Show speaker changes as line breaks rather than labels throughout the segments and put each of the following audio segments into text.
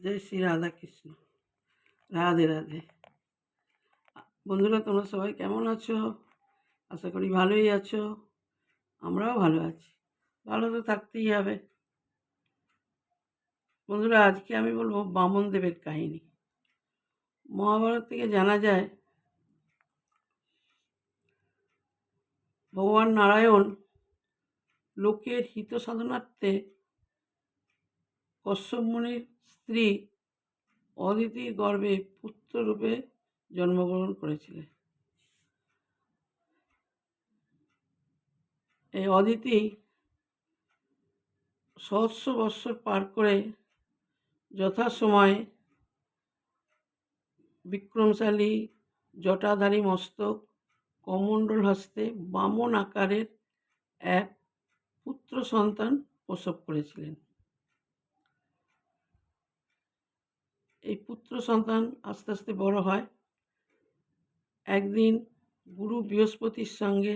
জয় শ্রী রাধা কৃষ্ণ রাধে রাধে। বন্ধুরা, তোমরা সবাই কেমন আছো? আশা করি ভালোই আছো। আমরাও ভালো আছি। ভালো তো থাকতেই হবে। বন্ধুরা, আজকে আমি বলব বামন দেবের কাহিনী। মহাভারত থেকে জানা যায়, ভগবান নারায়ণ লোকের হিত সাধনার্থে কশ্যপ মুনির স্ত্রী অদিতির গর্ভে পুত্ররূপে জন্মগ্রহণ করেছিলেন। এই অদিতি সহস্র বৎসর পার করে যথাসময়ে বিক্রমশালী জটাধারী মস্তক কমণ্ডল হস্তে বামন আকারের এক পুত্র সন্তান প্রসব করেছিলেন। এই পুত্র সন্তান আস্তে আস্তে বড় হয়। একদিন গুরু বৃহস্পতির সঙ্গে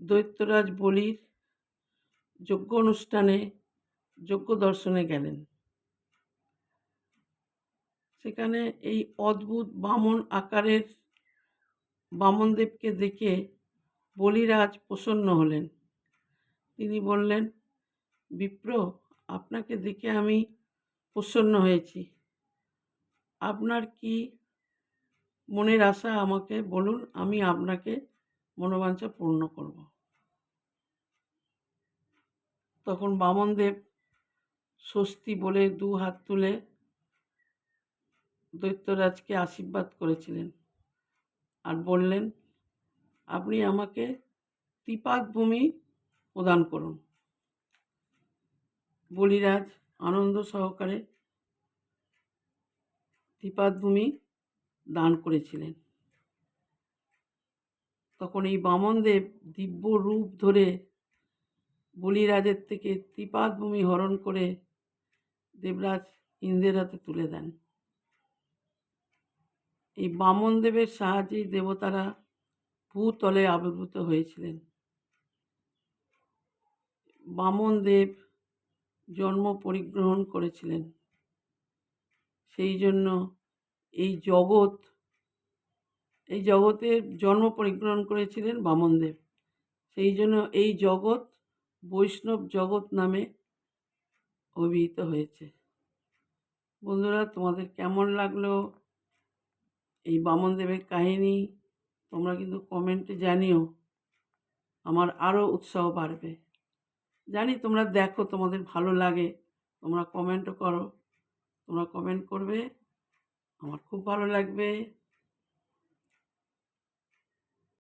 দৈত্যরাজ বলির যজ্ঞ অনুষ্ঠানে যজ্ঞ দর্শনে গেলেন। সেখানে এই অদ্ভুত বামন আকারের বামনদেবকে দেখে বলিরাজ প্রসন্ন হলেন। তিনি বললেন, বিপ্র, আপনাকে দেখে আমি প্রসন্ন হয়েছি। আপনার কি মনের আশা আমাকে বলুন, আমি আপনাকে মনোবাঞ্ছা পূর্ণ করব। তখন বামনদেব স্বস্তি বলে দু হাত তুলে দৈত্যরাজকে আশীর্বাদ করেছিলেন আর বললেন, আপনি আমাকে ত্রিপাদ ভূমি প্রদান করুন। বলিরাজ আনন্দ সহকারে ত্রিপাদ ভূমি দান করেছিলেন। তখন এই বামনদেব দিব্য রূপ ধরে বলিরাজের থেকে ত্রিপাদ ভূমি হরণ করে দেবরাজ ইন্দ্রের হাতে তুলে দেন। এই বামনদেবের সাহায্যেই দেবতারা ভূতলে আবির্ভূত হয়েছিলেন। বামনদেব জন্ম পরিগ্রহণ করেছিলেন। সেই জন্য এই জগৎ, এই জগতের জন্ম পরিগ্রহণ করেছিলেন বামনদেব। সেই জন্য এই জগৎ বৈষ্ণব জগৎ নামে অভিহিত হয়েছে। বন্ধুরা, তোমাদের কেমন লাগল এই বামনদেবের কাহিনী? তোমরা কিন্তু কমেন্টে জানিও। আমার আরও উৎসাহ বাড়বে। জানি তোমরা দেখো তোমাদের ভালো লাগে, তোমরা কমেন্টও করো। তোমরা কমেন্ট করবে আমার খুব ভালো লাগবে।